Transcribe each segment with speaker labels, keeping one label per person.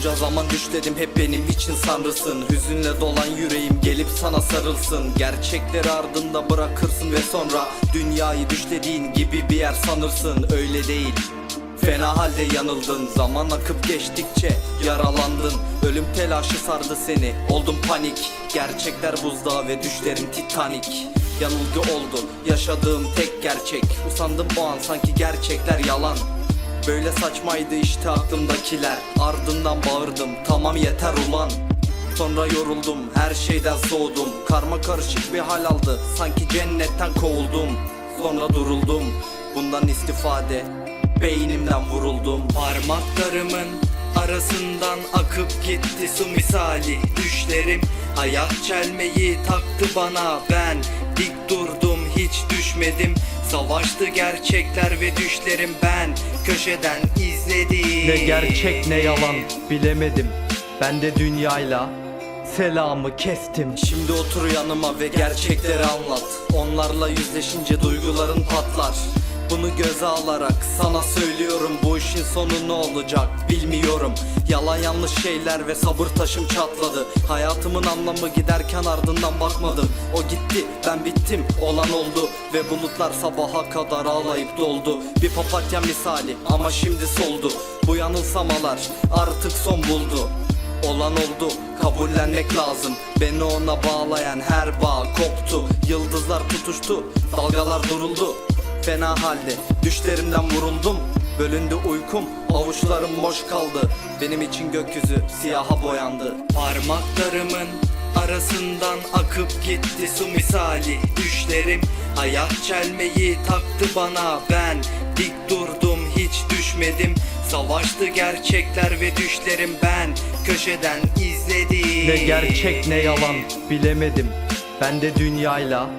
Speaker 1: Bunca zaman düş dedim hep benim için sanrısın Hüzünle dolan yüreğim gelip sana sarılsın. Gerçekleri ardında bırakırsın ve sonra Dünyayı düş dediğin gibi bir yer sanırsın. Öyle değil Fena halde yanıldın. Zaman akıp geçtikçe yaralandın. Ölüm telaşı sardı seni. Oldum panik. Gerçekler buzdağı ve düşlerim titanik. Yanılgı oldu yaşadığım tek gerçek. Usandım bu an sanki gerçekler yalan Böyle saçmaydı işte aklımdakiler. Ardından bağırdım tamam yeter ulan. Sonra yoruldum her şeyden soğudum. Karma karışık bir hal aldı sanki cennetten kovuldum. Sonra duruldum bundan istifade Beynimden vuruldum. Parmaklarımın arasından akıp gitti su misali. Düşlerim hayat çelmeyi taktı bana. Ben dik durdum hiç düşmedim Savaştı gerçekler ve düşlerim ben Köşeden izledim.
Speaker 2: Ne gerçek ne yalan bilemedim. Ben de dünyayla selamı kestim.
Speaker 1: Şimdi otur yanıma ve gerçekleri anlat. Onlarla yüzleşince duyguların patlar bunu göze alarak sana söylüyorum bu işin sonu ne olacak bilmiyorum. Yalan yanlış şeyler ve sabır taşım çatladı. Hayatımın anlamı giderken ardından bakmadım. O gitti ben bittim olan oldu. Ve bulutlar sabaha kadar ağlayıp doldu. Bir papatya misali ama şimdi soldu. Bu yanılsamalar artık son buldu. Olan oldu kabullenmek lazım. Beni ona bağlayan her bağ koptu. Yıldızlar tutuştu dalgalar duruldu Fena halde düşlerimden vuruldum. Bölündü uykum avuçlarım boş kaldı. Benim için gökyüzü siyaha boyandı. Parmaklarımın arasından akıp gitti su misali. Düşlerim hayat çelmeyi taktı bana. Ben dik durdum hiç düşmedim. Savaştı gerçekler ve düşlerim ben Köşeden izledim
Speaker 2: Ne gerçek ne yalan bilemedim. Ben de dünyayla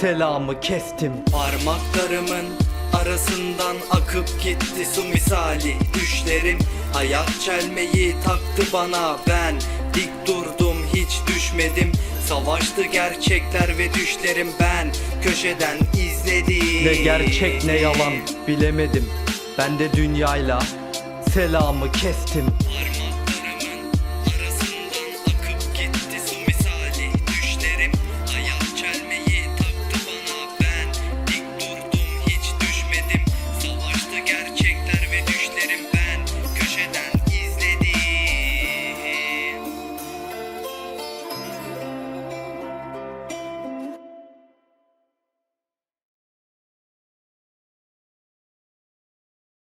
Speaker 2: selamı kestim.
Speaker 1: Parmaklarımın arasından akıp gitti su misali. Düşlerim hayat çelmeyi taktı bana. Ben dik durdum hiç düşmedim. Savaştı gerçekler ve düşlerim ben Köşeden izledim.
Speaker 2: Ne gerçek ne yalan bilemedim. Ben de dünyayla selamı kestim.
Speaker 1: Parmaklarımın